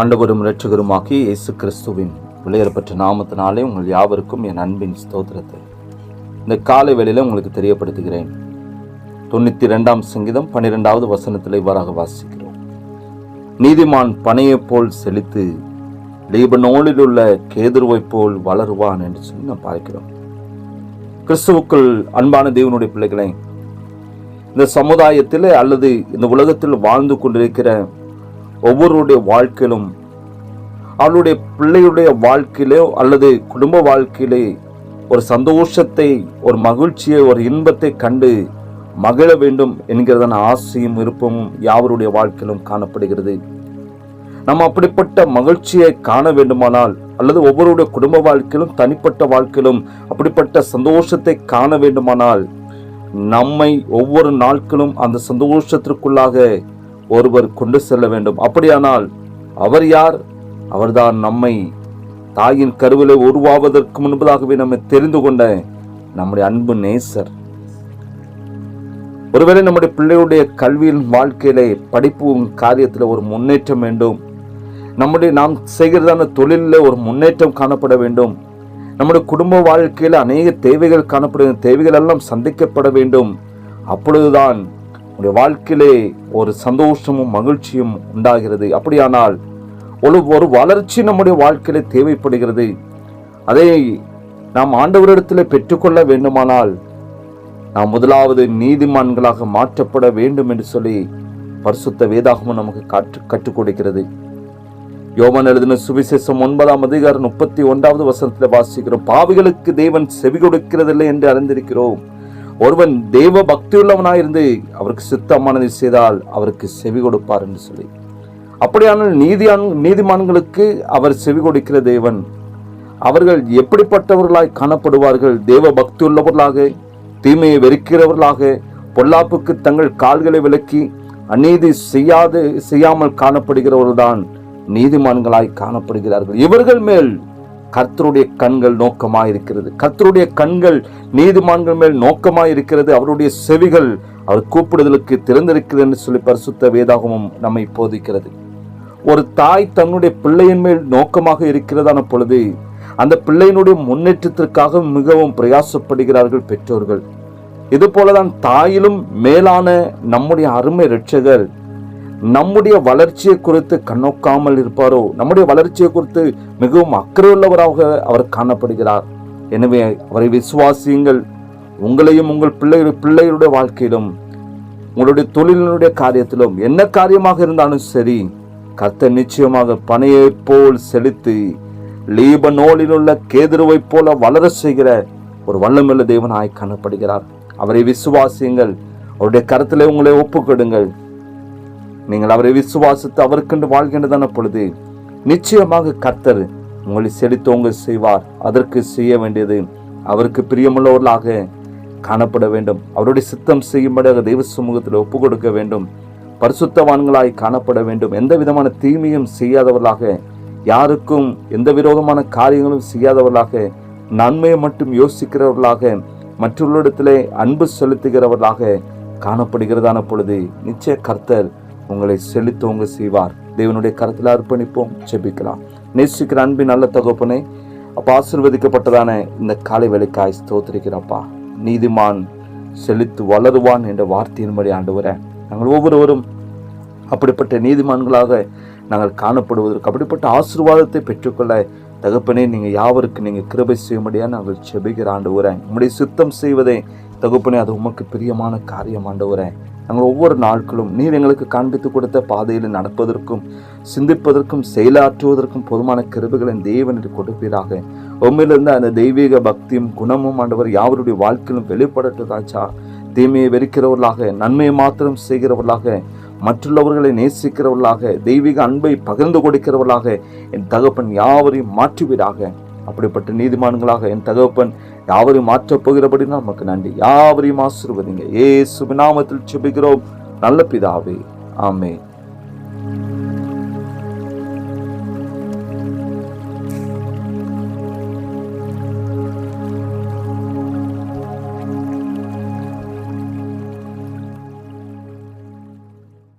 ஆண்டவரும் இரட்சகருமாகி இயேசு கிறிஸ்துவின் விளையேறப்பட்ட நாமத்தினாலே உங்கள் யாவருக்கும் என் அன்பின் ஸ்தோத்திரத்தை. இந்த காலை வேளையில் உங்களுக்கு தெரியப்படுத்துகிறேன். தொண்ணூற்றி ரெண்டாம் சங்கீதம் பன்னிரெண்டாவது வசனத்தில் இவ்வாறாக வாசிக்கிறோம். நீதிமான் பனையைப் போல் செழித்து லீபனோலில் உள்ள கேதுருவைப் போல் வளருவான் என்று சொல்லி நாம் பார்க்கிறோம். கிறிஸ்துவுக்குள் அன்பான தேவனுடைய பிள்ளைகளை இந்த சமுதாயத்தில் அல்லது இந்த உலகத்தில் வாழ்ந்து கொண்டிருக்கிற ஒவ்வொருடைய வாழ்க்கையிலும் அவளுடைய பிள்ளையுடைய வாழ்க்கையிலோ அல்லது குடும்ப வாழ்க்கையிலே ஒரு சந்தோஷத்தை ஒரு மகிழ்ச்சியை ஒரு இன்பத்தை கண்டு மகிழ வேண்டும் என்கிறதான ஆசையும் விருப்பமும் யாவருடைய வாழ்க்கையிலும் காணப்படுகிறது. நம்ம அப்படிப்பட்ட மகிழ்ச்சியை காண வேண்டுமானால் அல்லது ஒவ்வொருடைய குடும்ப வாழ்க்கையிலும் தனிப்பட்ட வாழ்க்கையிலும் அப்படிப்பட்ட சந்தோஷத்தை காண வேண்டுமானால் நம்மை ஒவ்வொரு நாட்களும் அந்த சந்தோஷத்திற்குள்ளாக ஒருவர் கொண்டு செல்ல வேண்டும். அப்படியானால் அவர் யார்? அவர்தான் நம்மை தாயின் கருவிலை உருவாவதற்கு முன்பதாகவே நம்மை தெரிந்து கொண்ட நம்முடைய அன்பு நேசர். ஒருவேளை நம்முடைய பிள்ளையுடைய கல்வியின் வாழ்க்கையிலே படிப்பு காரியத்தில் ஒரு முன்னேற்றம் வேண்டும். நம்முடைய நாம் செய்கிறதான தொழிலில் ஒரு முன்னேற்றம் காணப்பட வேண்டும். நம்முடைய குடும்ப வாழ்க்கையில் அநேக தேவைகள் காணப்படுகிற தேவைகள் எல்லாம் சந்திக்கப்பட வேண்டும். அப்பொழுதுதான் நம்முடைய வாழ்க்கையிலே ஒரு சந்தோஷமும் மகிழ்ச்சியும் உண்டாகிறது. அப்படியானால் ஒரு ஒரு வளர்ச்சி நம்முடைய வாழ்க்கையிலே தேவைப்படுகிறது. அதை நாம் ஆண்டவரிடத்தில் பெற்றுக்கொள்ள வேண்டுமானால் நாம் முதலாவது நீதிமான்களாக மாற்றப்பட வேண்டும் என்று சொல்லி பரிசுத்த வேதாகமும் நமக்கு காற்று கற்றுக் கொடுக்கிறது. யோமன் எழுதின சுவிசேஷம் ஒன்பதாம் அதிகாரம் முப்பத்தி ஒன்றாவது வசனத்தில் வாசிக்கிறோம் பாவிகளுக்கு தேவன் செவி கொடுக்கிறதில்லை என்று அறிந்திருக்கிறோம். ஒருவன் தேவ பக்தியுள்ளவனாயிருந்து அவருக்கு சித்தமானதை செய்தால் அவருக்கு செவி கொடுப்பார் என்று சொல்லி. அப்படியான நீதியான் நீதிமான்களுக்கு அவர் செவி கொடுக்கிற தேவன். அவர்கள் எப்படிப்பட்டவர்களாய் காணப்படுவார்கள்? தேவ பக்தி உள்ளவர்களாக தீமையை வெறுக்கிறவர்களாக பொல்லாப்புக்கு தங்கள் கால்களை விலக்கி அநீதி செய்யாது செய்யாமல் காணப்படுகிறவர்கள்தான் நீதிமான்களாய் காணப்படுகிறார்கள். இவர்கள் மேல் கர்த்தருடைய கண்கள் நோக்கமாக இருக்கிறது கர்த்தருடைய கண்கள் நீதிமான்கள் மேல் நோக்கமாக இருக்கிறது அவருடைய செவிகள் அவர் கூப்பிடுதலுக்கு திறந்திருக்கிறது என்று சொல்லி பரிசுத்த வேதாகமும் நம்மை போதிக்கிறது. ஒரு தாய் தன்னுடைய பிள்ளையின் மேல் நோக்கமாக இருக்கிறதான பொழுது அந்த பிள்ளையினுடைய முன்னேற்றத்திற்காக மிகவும் பிரயாசப்படுகிறார்கள் பெற்றோர்கள். இது போலதான் தாயிலும் மேலான நம்முடைய அருமை ரட்சகர் நம்முடைய வளர்ச்சியை குறித்து கண்ணோக்காமல் இருப்பாரோ? நம்முடைய வளர்ச்சியை குறித்து மிகவும் அக்கறையுள்ளவராக அவர் காணப்படுகிறார். எனவே அவரை விசுவாசியுங்கள். உங்களையும் உங்கள் பிள்ளை பிள்ளைகளுடைய வாழ்க்கையிலும் உங்களுடைய தொழிலினுடைய காரியத்திலும் என்ன காரியமாக இருந்தாலும் சரி கர்த்த நிச்சயமாக பனையை போல் செலுத்தி லீபனோலில் உள்ள கேதுருவை போல வளர செய்கிற ஒரு வல்லமுள்ள தேவனாய் காணப்படுகிறார். அவரை விசுவாசியுங்கள். அவருடைய கருத்தில் உங்களை ஒப்புக்கொடுங்கள். நீங்கள் அவரை விசுவாசித்து அவருக்கென்று வாழ்கின்றதான பொழுது நிச்சயமாக கர்த்தர் உங்களை செலுத்தோங்க செய்வார். அதற்கு செய்ய வேண்டியது அவருக்கு பிரியமுள்ளவர்களாக காணப்பட வேண்டும். அவருடைய சித்தம் செய்யும்படியாக தெய்வ சமூகத்தில் ஒப்பு கொடுக்க வேண்டும். பரிசுத்தவான்களாய் காணப்பட வேண்டும். எந்த விதமான தீமையும் செய்யாதவர்களாக யாருக்கும் எந்த விரோதமான காரியங்களும் செய்யாதவர்களாக நன்மையை மட்டும் யோசிக்கிறவர்களாக மற்றவர்களிடத்திலே அன்பு செலுத்துகிறவர்களாக காணப்படுகிறதான பொழுது நிச்சய கர்த்தர் உங்களை செலுத்தவங்க செய்வார். தேவனுடைய கருத்தில் அர்ப்பணிப்போம் செபிக்கலாம் நேசிக்கிற அன்பின் நல்ல தகப்பனே அப்போ ஆசிர்வதிக்கப்பட்டதான இந்த காலை வேலைக்காய் ஸ்தோத்திரிக்கிறப்பா நீதிமான் செலுத்து வளருவான் என்ற வார்த்தையின்படி ஆண்டு வர நாங்கள் ஒவ்வொருவரும் அப்படிப்பட்ட நீதிமான்களாக நாங்கள் காணப்படுவதற்கு அப்படிப்பட்ட ஆசீர்வாதத்தை பெற்றுக்கொள்ள தகப்பனே நீங்கள் யாவருக்கு நீங்கள் கிருபை செய்யும்படியாக நாங்கள் செபிக்கிற ஆண்டு வரேன் உங்களுடைய சுத்தம் செய்வதே தகப்பனே அது உமக்கு பிரியமான காரியம் ஆண்டு வரேன் நாங்கள் ஒவ்வொரு நாட்களும் நீர் எங்களுக்கு காண்பித்து கொடுத்த பாதையில் நடப்பதற்கும் சிந்திப்பதற்கும் செயலாற்றுவதற்கும் போதுமான கிருபைகளை தேவனுக்கு கொடுப்பீராக. உண்மையிலிருந்து அந்த தெய்வீக பக்தியும் குணமும் ஆண்டவர் யாவருடைய வாழ்க்கையிலும் வெளிப்படட்டதாச்சா? தீமையை வெறுக்கிறவர்களாக நன்மையை மாத்திரம் செய்கிறவர்களாக மற்றுள்ளவர்களை நேசிக்கிறவர்களாக தெய்வீக அன்பை பகிர்ந்து கொடுக்கிறவர்களாக என் தகப்பன் யாவரையும் மாற்றுவீராக. அப்படிப்பட்ட நீதிமான்களாக என் தகப்பன் யாவரையும் மாற்றப் போகிறபடினால் நமக்கு நன்றி. யாவரையும் ஆசிர்வதிங்க. ஏ சுபிநாமத்தில் செபிக்கிறோம் நல்ல பிதாவே. ஆமே